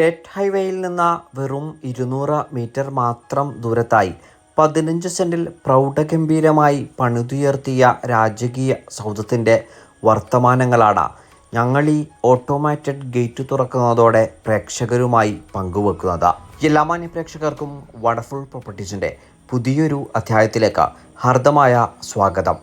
State ഹൈവേയിൽ നിന്ന് വെറും ഇരുന്നൂറ് മീറ്റർ മാത്രം ദൂരത്തായി പതിനഞ്ച് സെന്റിൽ പ്രൗഢഗംഭീരമായി പണിതുയർത്തിയ രാജകീയ സൗധത്തിന്റെ വർത്തമാനങ്ങളാണ് ഞങ്ങൾ ഈ ഓട്ടോമാറ്റഡ് ഗേറ്റ് തുറക്കുന്നതോടെ പ്രേക്ഷകരുമായി പങ്കുവെക്കുന്നത്. എല്ലാ മാന്യ പ്രേക്ഷകർക്കും വണ്ടർഫുൾ പ്രോപ്പർട്ടീസിന്റെ പുതിയൊരു അധ്യായത്തിലേക്ക് ഹർദമായ സ്വാഗതം.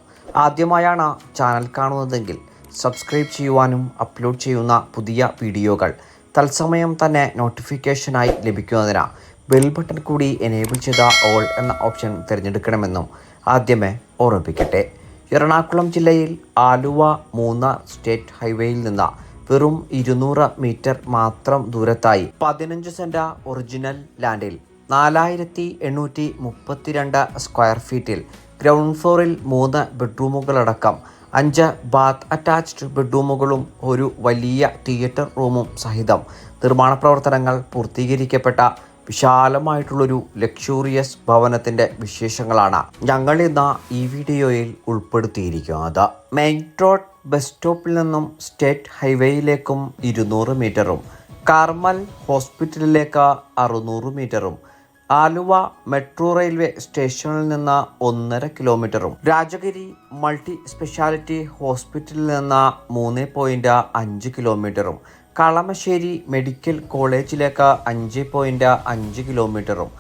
ആദ്യമായാണ് ചാനൽ കാണുന്നതെങ്കിൽ സബ്സ്ക്രൈബ് ചെയ്യുവാനും അപ്ലോഡ് ചെയ്യുന്ന പുതിയ വീഡിയോകൾ തത്സമയം തന്നെ നോട്ടിഫിക്കേഷനായി ലഭിക്കുന്നതിന് ബെൽ ബട്ടൺ കൂടി എനേബിൾ ചെയ്ത ഓൾ എന്ന ഓപ്ഷൻ തിരഞ്ഞെടുക്കണമെന്നും ആദ്യമേ ഓർമ്മിപ്പിക്കട്ടെ. എറണാകുളം ജില്ലയിൽ ആലുവ മൂന്നാർ സ്റ്റേറ്റ് ഹൈവേയിൽ നിന്ന് വെറും ഇരുന്നൂറ് മീറ്റർ മാത്രം ദൂരത്തായി പതിനഞ്ച് സെന്റ ഒറിജിനൽ ലാൻഡിൽ നാലായിരത്തി എണ്ണൂറ്റി മുപ്പത്തിരണ്ട് സ്ക്വയർ ഫീറ്റിൽ ഗ്രൗണ്ട് ഫ്ലോറിൽ മൂന്ന് ബെഡ്റൂമുകളടക്കം അഞ്ച് ബാത്ത് അറ്റാച്ച്ഡ് ബെഡ്റൂമുകളും ഒരു വലിയ തിയേറ്റർ റൂമും സഹിതം. നിർമ്മാണ പ്രവർത്തനങ്ങൾ പൂർത്തീകരിക്കപ്പെട്ട വിശാലമായിട്ടുള്ളൊരു ലക്ഷൂറിയസ് ഭവനത്തിന്റെ വിശേഷങ്ങളാണ് ഞങ്ങൾ ഇന്ന് ഈ വീഡിയോയിൽ ഉൾപ്പെടുത്തിയിരിക്കുന്നത്. മെയിൻ റോഡ് ബസ് സ്റ്റോപ്പിൽ നിന്നും സ്റ്റേറ്റ് ഹൈവേയിലേക്കും ഇരുന്നൂറ് മീറ്ററും കാർമൽ ഹോസ്പിറ്റലിലേക്ക് അറുന്നൂറ് മീറ്ററും ആലുവ മെട്രോ റെയിൽവേ സ്റ്റേഷനിൽ നിന്ന് ഒന്നര കിലോമീറ്ററും രാജഗിരി മൾട്ടി സ്പെഷ്യാലിറ്റി ഹോസ്പിറ്റലിൽ നിന്ന് മൂന്ന് പോയിന്റ് അഞ്ച് കിലോമീറ്ററും കളമശ്ശേരി മെഡിക്കൽ കോളേജിലേക്ക് അഞ്ച് പോയിന്റ് അഞ്ച് കിലോമീറ്ററും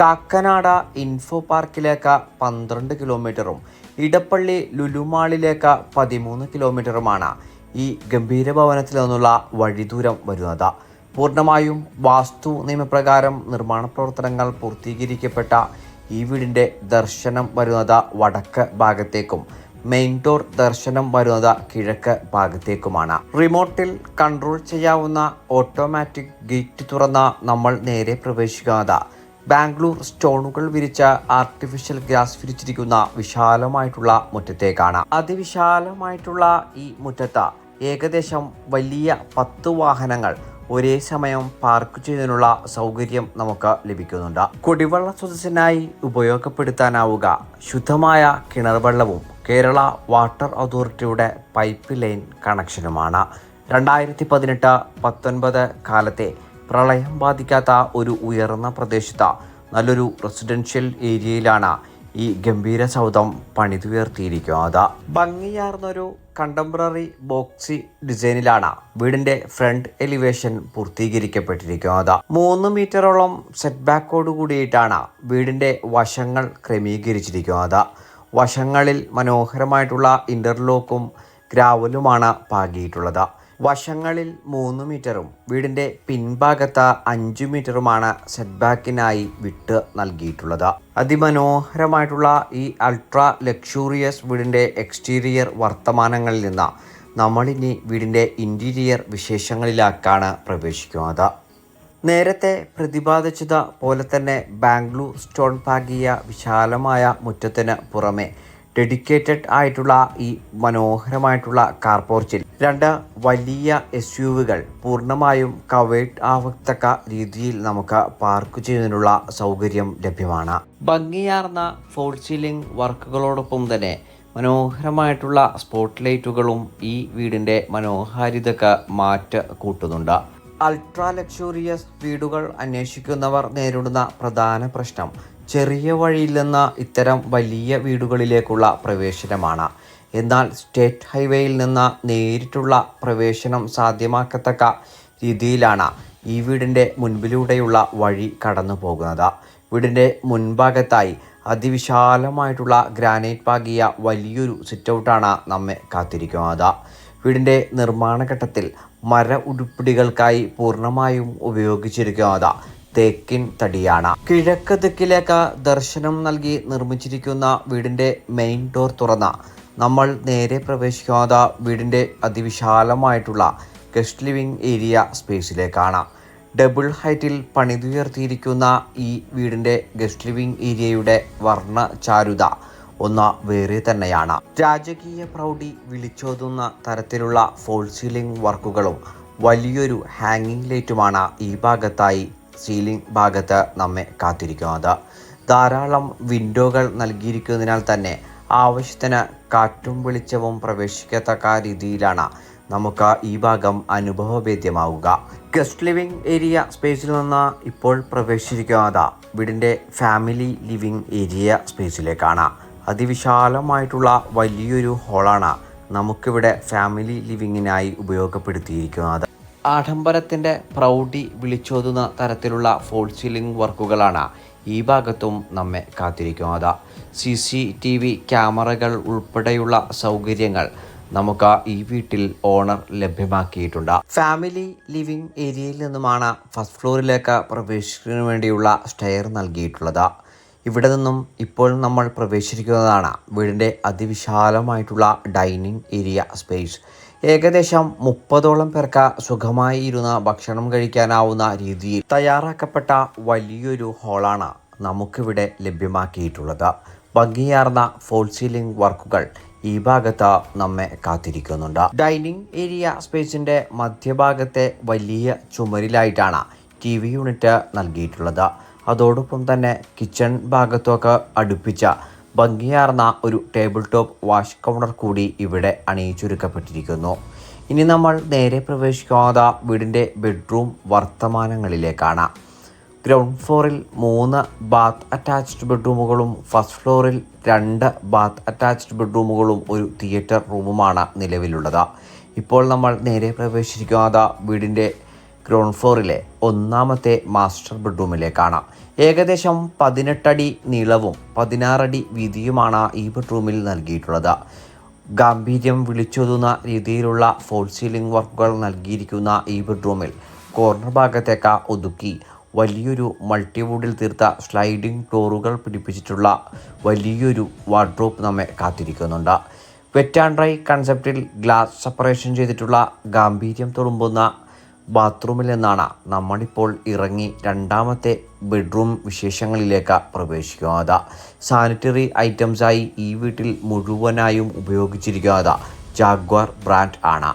കാക്കനാട ഇൻഫോ പാർക്കിലേക്ക് പന്ത്രണ്ട് കിലോമീറ്ററും ഇടപ്പള്ളി ലുലുമാളിലേക്ക് പതിമൂന്ന് കിലോമീറ്ററുമാണ് ഈ ഗംഭീര ഭവനത്തിൽ നിന്നുള്ള വഴിദൂരം വരുന്നത്. പൂർണമായും വാസ്തു നിയമപ്രകാരം നിർമ്മാണ പ്രവർത്തനങ്ങൾ പൂർത്തീകരിക്കപ്പെട്ട ഈ വീടിന്റെ ദർശനം വരുന്നത് വടക്ക് ഭാഗത്തേക്കും മെയിൻ ഡോർ ദർശനം വരുന്നത് കിഴക്ക് ഭാഗത്തേക്കുമാണ്. റിമോട്ടിൽ കൺട്രോൾ ചെയ്യാവുന്ന ഓട്ടോമാറ്റിക് ഗേറ്റ് തുറന്ന നമ്മൾ നേരെ പ്രവേശിക്കുന്നത്. ബാംഗ്ലൂർ സ്റ്റോണുകൾ വിരിച്ച ആർട്ടിഫിഷ്യൽ ഗ്രാസ് വിരിച്ചിരിക്കുന്ന വിശാലമായിട്ടുള്ള മുറ്റത്തേക്കാണ്. അതിവിശാലമായിട്ടുള്ള ഈ മുറ്റത്ത് ഏകദേശം വലിയ പത്ത് വാഹനങ്ങൾ ഒരേ സമയം പാർക്ക് ചെയ്യുന്നതിനുള്ള സൗകര്യം നമുക്ക് ലഭിക്കുന്നുണ്ട്. കുടിവെള്ള സ്രോതസ്സിനായി ഉപയോഗപ്പെടുത്താനാവുക. ശുദ്ധമായ കിണർ വെള്ളവും കേരള വാട്ടർ അതോറിറ്റിയുടെ പൈപ്പ് ലൈൻ കണക്ഷനുമാണ്. രണ്ടായിരത്തി പതിനെട്ട് പത്തൊൻപത് കാലത്തെ പ്രളയം ബാധിക്കാത്ത ഒരു ഉയർന്ന പ്രദേശത്ത് നല്ലൊരു റെസിഡൻഷ്യൽ ഏരിയയിലാണ് ഈ ഗംഭീര സൗധം പണിതുയർത്തിയിരിക്കുന്നത്. ഭംഗിയാർന്നൊരു കണ്ടംപററി ബോക്സി ഡിസൈനിലാണ് വീടിന്റെ ഫ്രണ്ട് എലിവേഷൻ പൂർത്തീകരിക്കപ്പെട്ടിരിക്കുന്നത്. മൂന്ന് മീറ്ററോളം സെറ്റ് ബാക്കോട് കൂടിയിട്ടാണ് വീടിന്റെ വശങ്ങൾ ക്രമീകരിച്ചിരിക്കുന്നത്. വശങ്ങളിൽ മനോഹരമായിട്ടുള്ള ഇന്റർലോക്കും ഗ്രാവലുമാണ് പാകിയിട്ടുള്ളത്. വശങ്ങളിൽ മൂന്ന് മീറ്ററും വീടിന്റെ പിൻഭാഗത്ത് അഞ്ച് മീറ്ററുമാണ് സെറ്റ് ബാക്കിനായി വിട്ട് നൽകിയിട്ടുള്ളത്. അതിമനോഹരമായിട്ടുള്ള ഈ അൾട്രാ ലക്ഷൂറിയസ് വീടിന്റെ എക്സ്റ്റീരിയർ വർത്തമാനങ്ങളിൽ നിന്ന് നമ്മളിനി വീടിന്റെ ഇന്റീരിയർ വിശേഷങ്ങളിലേക്കാണ് പ്രവേശിക്കുന്നത്. നേരത്തെ പ്രതിപാദിച്ചത് പോലെ തന്നെ ബാംഗ്ലൂർ സ്റ്റോൺ പാകിയ വിശാലമായ മുറ്റത്തിന് പുറമെ ഡെഡിക്കേറ്റഡ് ആയിട്ടുള്ള ഈ മനോഹരമായിട്ടുള്ള കാർ പോർച്ചിൽ രണ്ട് വലിയ എസ് യുവികൾ പൂർണമായും കവേർഡ് ആവത്തക്ക രീതിയിൽ നമുക്ക് പാർക്ക് ചെയ്യുന്നതിനുള്ള സൗകര്യം ലഭ്യമാണ്. ഭംഗിയാർന്ന ഫോൾ സീലിംഗ് വർക്കുകളോടൊപ്പം തന്നെ മനോഹരമായിട്ടുള്ള സ്പോട്ട് ലൈറ്റുകളും ഈ വീടിന്റെ മനോഹാരിതക്ക് മാറ്റ് കൂട്ടുന്നുണ്ട്. അൾട്രാ ലക്ഷൂറിയസ് വീടുകൾ അന്വേഷിക്കുന്നവർ നേരിടുന്ന പ്രധാന പ്രശ്നം ചെറിയ വഴിയില്ലെന്ന ഇത്തരം വലിയ വീടുകളിലേക്കുള്ള പ്രവേശനമാണ്. എന്നാൽ സ്റ്റേറ്റ് ഹൈവേയിൽ നിന്ന് നേരിട്ടുള്ള പ്രവേശനം സാധ്യമാക്കത്തക്ക രീതിയിലാണ് ഈ വീടിന്റെ മുൻപിലൂടെയുള്ള വഴി കടന്നു പോകുന്നത്. വീടിന്റെ മുൻഭാഗത്തായി അതിവിശാലമായിട്ടുള്ള ഗ്രാനൈറ്റ് പാകിയ വലിയൊരു സിറ്റൗട്ടാണ് നമ്മെ കാത്തിരിക്കുന്നത്. വീടിന്റെ നിർമ്മാണഘട്ടത്തിൽ മര ഉടുപ്പിടികൾക്കായി പൂർണമായും ഉപയോഗിച്ചിരിക്കുന്നത് തേക്കിൻ തടിയാണ്. കിഴക്ക് ദിക്കിലേക്ക് ദർശനം നൽകി നിർമ്മിച്ചിരിക്കുന്ന വീടിന്റെ മെയിൻ ഡോർ തുറന്ന നമ്മൾ നേരെ പ്രവേശിക്കാതെ വീടിന്റെ അതിവിശാലമായിട്ടുള്ള ഗസ്റ്റ് ലിവിംഗ് ഏരിയ സ്പേസിലേക്കാണ് ഡബിൾ ഹൈറ്റിൽ പണിതുയർത്തിയിരിക്കുന്ന ഈ വീടിന്റെ ഗസ്റ്റ് ലിവിംഗ് ഏരിയയുടെ വർണ ചാരുത ഒന്ന് വേറെ തന്നെയാണ്. രാജകീയ പ്രൗഢി വിളിച്ചോതുന്ന തരത്തിലുള്ള ഫോൾ സീലിംഗ് വർക്കുകളും വലിയൊരു ഹാങ്ങിങ് ലൈറ്റുമാണ് ഈ ഭാഗത്തായി സീലിംഗ് ഭാഗത്ത് നമ്മെ കാത്തിരിക്കുന്നത് ധാരാളം വിൻഡോകൾ നൽകിയിരിക്കുന്നതിനാൽ തന്നെ ആവശ്യത്തിന് കാറ്റും വെളിച്ചവും പ്രവേശിക്കത്തക്ക രീതിയിലാണ് നമുക്ക് ഈ ഭാഗം അനുഭവവേദ്യമാവുക ഗസ്റ്റ് ലിവിംഗ് ഏരിയ സ്പേസിൽ നിന്ന് ഇപ്പോൾ പ്രവേശിച്ചിരിക്കുന്നത് വീടിന്റെ ഫാമിലി ലിവിംഗ് ഏരിയ സ്പേസിലേക്കാണ് അതിവിശാലമായിട്ടുള്ള വലിയൊരു ഹോളാണ് നമുക്കിവിടെ ഫാമിലി ലിവിങ്ങിനായി ഉപയോഗപ്പെടുത്തിയിരിക്കുന്നത്. ആഡംബരത്തിന്റെ പ്രൗഢി വിളിച്ചോതുന്ന തരത്തിലുള്ള ഫോൾ സീലിംഗ് വർക്കുകളാണ് ഈ ഭാഗത്തും നമ്മെ കാത്തിരിക്കുന്നത്. സി സി ടി വി ക്യാമറകൾ ഉൾപ്പെടെയുള്ള സൗകര്യങ്ങൾ നമുക്ക് ഈ വീട്ടിൽ ഓണർ ലഭ്യമാക്കിയിട്ടുണ്ട്. ഫാമിലി ലിവിംഗ് ഏരിയയിൽ നിന്നുമാണ് ഫസ്റ്റ് ഫ്ലോറിലേക്ക് പ്രവേശിക്കുന്നതിന് വേണ്ടിയുള്ള സ്റ്റെയർ നൽകിയിട്ടുള്ളത്. ഇവിടെ നിന്നും ഇപ്പോൾ നമ്മൾ പ്രവേശിക്കുന്നതാണ് വീടിന്റെ അതിവിശാലമായിട്ടുള്ള ഡൈനിങ് ഏരിയ സ്പേസ്. ഏകദേശം മുപ്പതോളം പേർക്ക് സുഖമായി ഇരുന്ന് ഭക്ഷണം കഴിക്കാനാവുന്ന രീതിയിൽ തയ്യാറാക്കപ്പെട്ട വലിയൊരു ഹോളാണ് നമുക്കിവിടെ ലഭ്യമാക്കിയിട്ടുള്ളത്. ഭംഗിയാർന്ന ഫോൾ സീലിംഗ് വർക്കുകൾ ഈ ഭാഗത്ത് നമ്മെ കാത്തിരിക്കുന്നുണ്ട്. ഡൈനിങ് ഏരിയ സ്പേസിന്റെ മധ്യഭാഗത്തെ വലിയ ചുമരിലായിട്ടാണ് ടി വി യൂണിറ്റ് നൽകിയിട്ടുള്ളത്. അതോടൊപ്പം തന്നെ കിച്ചൺ ഭാഗത്തൊക്കെ അടുപ്പിച്ച ഭംഗിയാർന്ന ഒരു ടേബിൾ ടോപ്പ് വാഷ് കൗണ്ടർ കൂടി ഇവിടെ അണിയിച്ചൊരുക്കപ്പെട്ടിരിക്കുന്നു. ഇനി നമ്മൾ നേരെ പ്രവേശിക്കാത്ത വീടിന്റെ ബെഡ്റൂം വർത്തമാനങ്ങളിലേക്കാണ്. ഗ്രൗണ്ട് ഫ്ലോറിൽ മൂന്ന് ബാത്ത് അറ്റാച്ച്ഡ് ബെഡ്റൂമുകളും ഫസ്റ്റ് ഫ്ലോറിൽ രണ്ട് ബാത്ത് അറ്റാച്ച്ഡ് ബെഡ്റൂമുകളും ഒരു തിയേറ്റർ റൂമുമാണ് നിലവിലുള്ളത്. ഇപ്പോൾ നമ്മൾ നേരെ പ്രവേശിക്കാത്ത വീടിന്റെ ഗ്രൗണ്ട് ഫ്ലോറിലെ ഒന്നാമത്തെ മാസ്റ്റർ ബെഡ്റൂമിലേക്കാണ് ഏകദേശം പതിനെട്ടടി നീളവും പതിനാറടി വീതിയുമാണ് ഈ ബെഡ്റൂമിൽ നൽകിയിട്ടുള്ളത്. ഗാംഭീര്യം വിളിച്ചൊതുന്ന രീതിയിലുള്ള ഫോൾ സീലിംഗ് വർക്കുകൾ നൽകിയിരിക്കുന്ന ഈ ബെഡ്റൂമിൽ കോർണർ ഭാഗത്തേക്ക് ഒതുക്കി വലിയൊരു മൾട്ടിവുഡിൽ തീർത്ത സ്ലൈഡിംഗ് ഡോറുകൾ പിടിപ്പിച്ചിട്ടുള്ള വലിയൊരു വാർഡ്രോപ്പ് നമ്മെ കാത്തിരിക്കുന്നുണ്ട്. വെറ്റ് ആൻഡ് ഡ്രൈ കൺസെപ്റ്റിൽ ഗ്ലാസ് സെപ്പറേഷൻ ചെയ്തിട്ടുള്ള ഗാംഭീര്യം തുളുമ്പുന്ന ബാത്റൂമിൽ നിന്നാണ് നമ്മളിപ്പോൾ ഇറങ്ങി രണ്ടാമത്തെ ബെഡ്റൂം വിശേഷങ്ങളിലേക്ക് പ്രവേശിക്കുന്നത് സാനിറ്ററി ഐറ്റംസായി ഈ വീട്ടിൽ മുഴുവനായും ഉപയോഗിച്ചിരിക്കുന്നത് ജാഗ്വാർ ബ്രാൻഡ് ആണ്.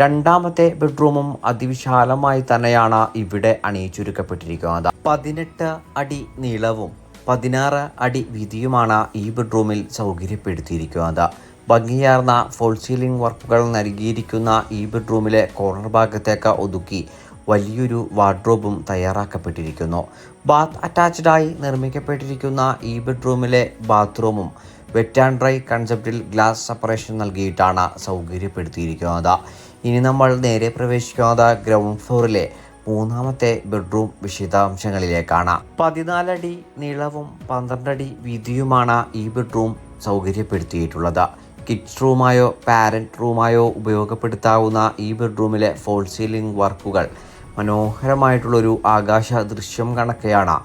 രണ്ടാമത്തെ ബെഡ്റൂമും അതിവിശാലമായി തന്നെയാണ് ഇവിടെ അണിയിച്ചൊരുക്കപ്പെട്ടിരിക്കുന്നത് പതിനെട്ട് അടി നീളവും പതിനാറ് അടി വീതിയുമാണ് ഈ ബെഡ്റൂമിൽ സൗകര്യപ്പെടുത്തിയിരിക്കുന്നത് ഭംഗിയാർന്ന ഫോൾ സീലിംഗ് വർക്കുകൾ നൽകിയിരിക്കുന്ന ഈ ബെഡ്റൂമിലെ കോർണർ ഭാഗത്തേക്ക് ഒതുക്കി വലിയൊരു വാർഡ്രോബും തയ്യാറാക്കപ്പെട്ടിരിക്കുന്നു. ബാത്ത് അറ്റാച്ച്ഡായി നിർമ്മിക്കപ്പെട്ടിരിക്കുന്ന ഈ ബെഡ്റൂമിലെ ബാത്റൂമും വെറ്റ് ആൻഡ് ഡ്രൈ കൺസെപ്റ്റിൽ ഗ്ലാസ് സെപ്പറേഷൻ നൽകിയിട്ടാണ് സൗകര്യപ്പെടുത്തിയിരിക്കുന്നത്. ഇനി നമ്മൾ നേരെ പ്രവേശിക്കുന്നത് ഗ്രൗണ്ട് ഫ്ലോറിലെ മൂന്നാമത്തെ ബെഡ്റൂം വിശദാംശങ്ങളിലേക്കാണ്. പതിനാലടി നീളവും പന്ത്രണ്ടടി വീതിയുമാണ് ഈ ബെഡ്റൂം സൗകര്യപ്പെടുത്തിയിട്ടുള്ളത്. കിഡ്സ് റൂമായോ പാരന്റ് റൂമായോ ഉപയോഗപ്പെടുത്താവുന്ന ഈ ബെഡ്റൂമിലെ ഫോൾ സീലിംഗ് വർക്കുകൾ മനോഹരമായിട്ടുള്ളൊരു ആകാശ ദൃശ്യം കണക്കെയാണ്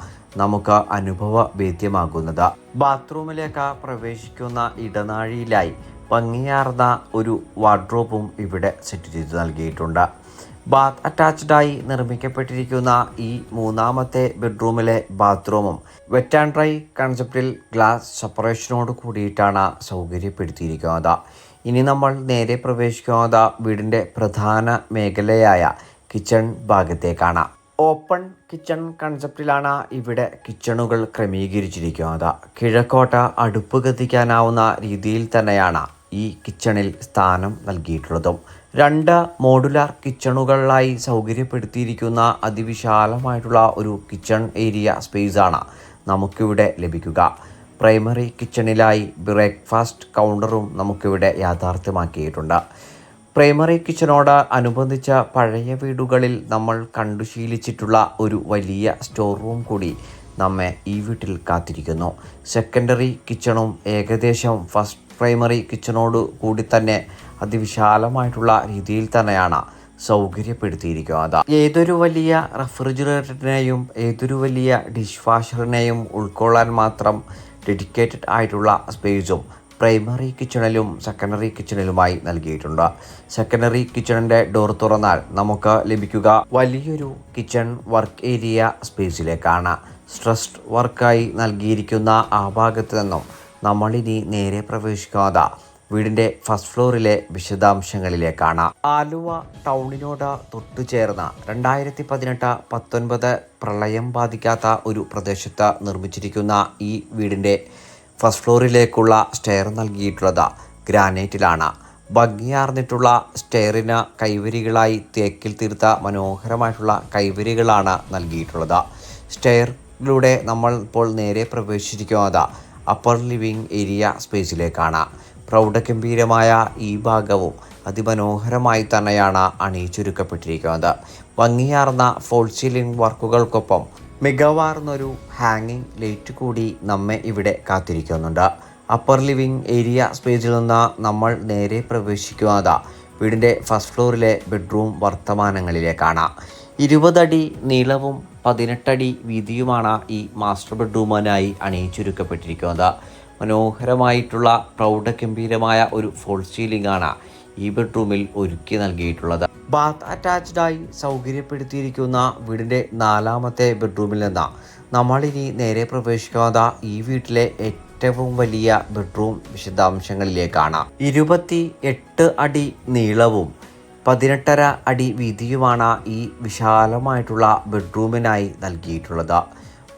നമുക്ക് അനുഭവ വേദ്യമാകുന്നത് ബാത്റൂമിലേക്ക് പ്രവേശിക്കുന്ന ഇടനാഴിയിലായി ഭംഗിയാർന്ന ഒരു വാർഡ്രോബും ഇവിടെ സെറ്റ് ചെയ്ത് നൽകിയിട്ടുണ്ട്. ബാത്ത് അറ്റാച്ച്ഡായി നിർമ്മിക്കപ്പെട്ടിരിക്കുന്ന ഈ മൂന്നാമത്തെ ബെഡ്റൂമിലെ ബാത്റൂമും വെറ്റ് ആൻഡ് ഡ്രൈ കൺസെപ്റ്റിൽ ഗ്ലാസ് സെപ്പറേഷനോട് കൂടിയിട്ടാണ് സൗകര്യപ്പെടുത്തിയിരിക്കുന്നത്. ഇനി നമ്മൾ നേരെ പ്രവേശിക്കുന്നത് വീടിന്റെ പ്രധാന മേഖലയായ കിച്ചൺ ഭാഗത്തേക്കാണ്. ഓപ്പൺ കിച്ചൺ കൺസെപ്റ്റിലാണ് ഇവിടെ കിച്ചണുകൾ ക്രമീകരിച്ചിരിക്കുന്നത്. കിഴക്കോട്ട അടുപ്പ് കത്തിക്കാനാവുന്ന രീതിയിൽ തന്നെയാണ് ഈ കിച്ചണിൽ സ്ഥാനം നൽകിയിട്ടുള്ളതും. രണ്ട് മോഡുലാർ കിച്ചണുകളിലായി സൗകര്യപ്പെടുത്തിയിരിക്കുന്ന അതിവിശാലമായിട്ടുള്ള ഒരു കിച്ചൺ ഏരിയ സ്പേസാണ് നമുക്കിവിടെ ലഭിക്കുക. പ്രൈമറി കിച്ചണിലായി ബ്രേക്ക്ഫാസ്റ്റ് കൗണ്ടറും നമുക്കിവിടെ യാഥാർത്ഥ്യമാക്കിയിട്ടുണ്ട്. പ്രൈമറി കിച്ചണോട് അനുബന്ധിച്ച പഴയ വീടുകളിൽ നമ്മൾ കണ്ടു ശീലിച്ചിട്ടുള്ള ഒരു വലിയ സ്റ്റോർ റൂം കൂടി നമ്മെ ഈ വീട്ടിൽ കാത്തിരിക്കുന്നു. സെക്കൻഡറി കിച്ചണും ഏകദേശം ഫസ്റ്റ് പ്രൈമറി കിച്ചണോട് കൂടി തന്നെ അതിവിശാലമായിട്ടുള്ള രീതിയിൽ തന്നെയാണ് സൗകര്യപ്പെടുത്തിയിരിക്കുന്നത്. ഏതൊരു വലിയ റെഫ്രിജറേറ്ററിനെയും ഏതൊരു വലിയ ഡിഷ് വാഷറിനെയും ഉൾക്കൊള്ളാൻ മാത്രം ഡെഡിക്കേറ്റഡ് ആയിട്ടുള്ള സ്പേസും പ്രൈമറി കിച്ചണിലും സെക്കൻഡറി കിച്ചണിലുമായി നൽകിയിട്ടുണ്ട്. സെക്കൻഡറി കിച്ചണിന്റെ ഡോർ തുറന്നാൽ നമുക്ക് ലഭിക്കുക വലിയൊരു കിച്ചൺ വർക്ക് ഏരിയ സ്പേസിലേക്കാണ്. സ്ട്രെസ്ഡ് വർക്കായി നൽകിയിരിക്കുന്ന ആ ഭാഗത്ത് നിന്നും നമ്മളിനി നേരെ പ്രവേശിക്കാതെ വീടിന്റെ ഫസ്റ്റ് ഫ്ലോറിലെ വിശദാംശങ്ങളിലേക്കാണ്. ആലുവ ടൗണിനോട് തൊട്ടു തൊട്ടുചേർന്ന രണ്ടായിരത്തി പതിനെട്ട് പത്തൊൻപത് പ്രളയം ബാധിക്കാത്ത ഒരു പ്രദേശത്ത് നിർമ്മിച്ചിരിക്കുന്ന ഈ വീടിന്റെ ഫസ്റ്റ് ഫ്ലോറിലേക്കുള്ള സ്റ്റെയർ നൽകിയിട്ടുള്ളത് ഗ്രാനൈറ്റിലാണ്. ഭംഗിയാർന്നിട്ടുള്ള സ്റ്റെയറിന് കൈവരികളായി തേക്കിൽ തീർത്ത മനോഹരമായിട്ടുള്ള കൈവരികളാണ് നൽകിയിട്ടുള്ളത്. സ്റ്റെയറിലൂടെ നമ്മൾ ഇപ്പോൾ നേരെ പ്രവേശിച്ചിരിക്കുന്നത് അപ്പർ ലിവിംഗ് ഏരിയ സ്പേസിലേക്കാണ് പ്രൗഢഗംഭീരമായ ഈ ഭാഗവും അതിമനോഹരമായി തന്നെയാണ് അണിയിച്ചൊരുക്കപ്പെട്ടിരിക്കുന്നത്. ഭംഗിയാർന്ന ഫോൾ സീലിംഗ് വർക്കുകൾക്കൊപ്പം മികവാർന്നൊരു ഹാങ്ങിങ് ലൈറ്റ് കൂടി നമ്മെ ഇവിടെ കാത്തിരിക്കുന്നുണ്ട്. അപ്പർ ലിവിംഗ് ഏരിയ സ്പേസിൽ നിന്ന് നമ്മൾ നേരെ പ്രവേശിക്കുന്നത് വീടിന്റെ ഫസ്റ്റ് ഫ്ലോറിലെ ബെഡ്റൂം വർത്തമാനങ്ങളിലേക്കാണ്. ഇരുപതടി നീളവും പതിനെട്ടടി വീതിയുമാണ് ഈ മാസ്റ്റർ ബെഡ്റൂമിനായി അണിയിച്ചൊരുക്കപ്പെട്ടിരിക്കുന്നത്. മനോഹരമായിട്ടുള്ള പ്രൗഢഗംഭീരമായ ഒരു ഫോൾ സീലിംഗ് ആണ്. ഈ ബെഡ്റൂമിൽ ഒരുക്കി നൽകിയിട്ടുള്ളത്. ബാത്ത് അറ്റാച്ച്ഡായി സൗകര്യപ്പെടുത്തിയിരിക്കുന്ന വീടിന്റെ നാലാമത്തെ ബെഡ്റൂമിൽ നിന്ന് നമ്മളിനി നേരെ പ്രവേശിക്കാതെ ഈ വീട്ടിലെ ഏറ്റവും വലിയ ബെഡ്റൂം വിശദാംശങ്ങളിലേക്കാണ്. ഇരുപത്തി എട്ട് അടി നീളവും പതിനെട്ടര അടി വീതിയുമാണ് ഈ വിശാലമായിട്ടുള്ള ബെഡ്റൂമിനായി നൽകിയിട്ടുള്ളത്.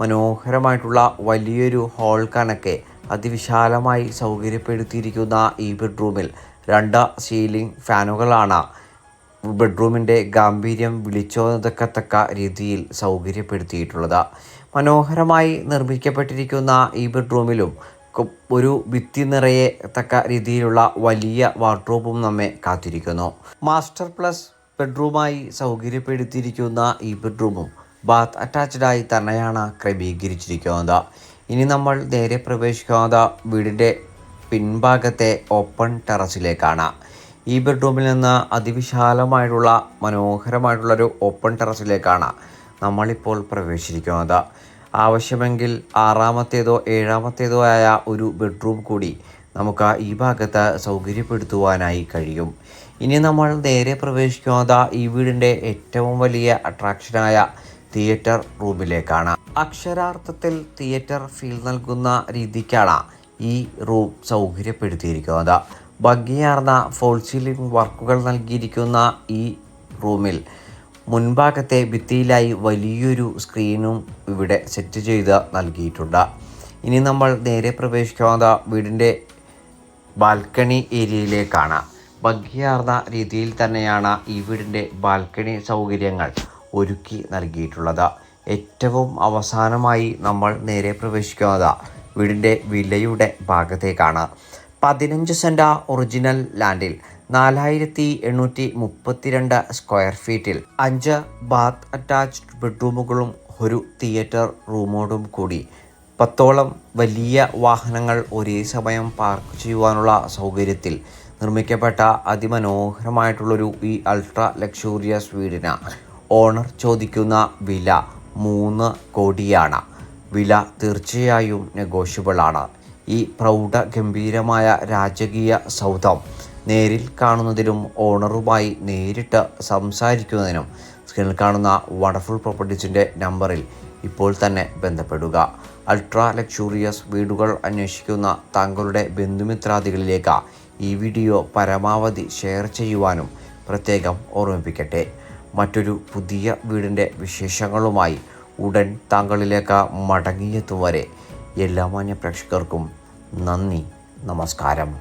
മനോഹരമായിട്ടുള്ള വലിയൊരു ഹോൾ കണക്കെ അതിവിശാലമായി സൗകര്യപ്പെടുത്തിയിരിക്കുന്ന ഈ ബെഡ്റൂമിൽ രണ്ട് സീലിംഗ് ഫാനുകളാണ് ബെഡ്റൂമിന്റെ ഗാംഭീര്യം വിളിച്ചോതക്കത്തക്ക രീതിയിൽ സൗകര്യപ്പെടുത്തിയിട്ടുള്ളത്. മനോഹരമായി നിർമ്മിക്കപ്പെട്ടിരിക്കുന്ന ഈ ബെഡ്റൂമിലും ഒരു ഭിത്തി നിറയെ തക്ക രീതിയിലുള്ള വലിയ വാർഡ്രോബും നമ്മെ കാത്തിരിക്കുന്നു. മാസ്റ്റർ പ്ലസ് ബെഡ്റൂമായി സൗകര്യപ്പെടുത്തിയിരിക്കുന്ന ഈ ബെഡ്റൂമും ബാത്ത് അറ്റാച്ച്ഡായി തന്നെയാണ് ക്രമീകരിച്ചിരിക്കുന്നത്. ഇനി നമ്മൾ നേരെ പ്രവേശിക്കുന്നത് വീടിന്റെ പിൻഭാഗത്തെ ഓപ്പൺ ടെറസിലേക്കാണ്. ഈ ബെഡ്റൂമിൽ നിന്ന് അതിവിശാലമായിട്ടുള്ള മനോഹരമായിട്ടുള്ളൊരു ഓപ്പൺ ടെറസിലേക്കാണ് നമ്മളിപ്പോൾ പ്രവേശിച്ചിരിക്കുന്നത്. ആവശ്യമെങ്കിൽ ആറാമത്തേതോ ഏഴാമത്തേതോ ആയ ഒരു ബെഡ്റൂം കൂടി നമുക്ക് ഈ ഭാഗത്ത് സൗകര്യപ്പെടുത്തുവാനായി കഴിയും. ഇനി നമ്മൾ നേരെ പ്രവേശിക്കുന്നത് ഈ വീടിന്റെ ഏറ്റവും വലിയ അട്രാക്ഷനായ തിയേറ്റർ റൂമിലേക്കാണ്. അക്ഷരാർത്ഥത്തിൽ തിയേറ്റർ ഫീൽ നൽകുന്ന രീതിക്കാണ് ഈ റൂം സൗകര്യപ്പെടുത്തിയിരിക്കുന്നത് ഭംഗിയാർന്ന ഫോൾ സീലിംഗ് വർക്കുകൾ നൽകിയിരിക്കുന്ന ഈ റൂമിൽ മുൻഭാഗത്തെ ഭിത്തിയിലായി വലിയൊരു സ്ക്രീനും ഇവിടെ സെറ്റ് ചെയ്ത് നൽകിയിട്ടുണ്ട്. ഇനി നമ്മൾ നേരെ പ്രവേശിക്കുന്നത് വീടിന്റെ ബാൽക്കണി ഏരിയയിലേക്കാണ്. ഭംഗിയാർന്ന രീതിയിൽ തന്നെയാണ് ഈ വീടിന്റെ ബാൽക്കണി സൗകര്യങ്ങൾ ഒരുക്കി നൽകിയിട്ടുള്ളത്. ഏറ്റവും അവസാനമായി നമ്മൾ നേരെ പ്രവേശിക്കുന്നത് വീടിന്റെ വിലയുടെ ഭാഗത്തേക്കാണ്. പതിനഞ്ച് സെന്റ ഒറിജിനൽ ലാൻഡിൽ നാലായിരത്തി എണ്ണൂറ്റി മുപ്പത്തിരണ്ട് സ്ക്വയർ ഫീറ്റിൽ അഞ്ച് ബാത്ത് അറ്റാച്ച്ഡ് ബെഡ്റൂമുകളും ഒരു തിയേറ്റർ റൂമോടും കൂടി. പത്തോളം വലിയ വാഹനങ്ങൾ ഒരേ സമയം പാർക്ക് ചെയ്യുവാനുള്ള സൗകര്യത്തിൽ നിർമ്മിക്കപ്പെട്ട അതിമനോഹരമായിട്ടുള്ളൊരു ഈ അൾട്രാ ലക്ഷൂറിയസ് വീടിന് ഓണർ ചോദിക്കുന്ന വില മൂന്ന് കോടിയാണ്. വില തീർച്ചയായും നെഗോഷ്യബിൾ ആണ്. ഈ പ്രൗഢ ഗംഭീരമായ രാജകീയ സൗധം നേരിൽ കാണുന്നതിനും ഓണറുമായി നേരിട്ട് സംസാരിക്കുന്നതിനും സ്ക്രീനിൽ കാണുന്ന വണ്ടർഫുൾ പ്രോപ്പർട്ടീസിന്റെ നമ്പറിൽ ഇപ്പോൾ തന്നെ ബന്ധപ്പെടുക. അൾട്രാ ലക്ഷൂറിയസ് വീടുകൾ അന്വേഷിക്കുന്ന താങ്കളുടെ ബന്ധുമിത്രാദികളിലേക്ക് ഈ വീഡിയോ പരമാവധി ഷെയർ ചെയ്യുവാനും പ്രത്യേകം ഓർമ്മിപ്പിക്കട്ടെ. മറ്റൊരു പുതിയ വീടിന്റെ വിശേഷങ്ങളുമായി ഉടൻ താങ്കളിലേക്ക് മടങ്ങിയെത്തും വരെ എല്ലാ മാന്യ പ്രേക്ഷകർക്കും നന്ദി നമസ്കാരം.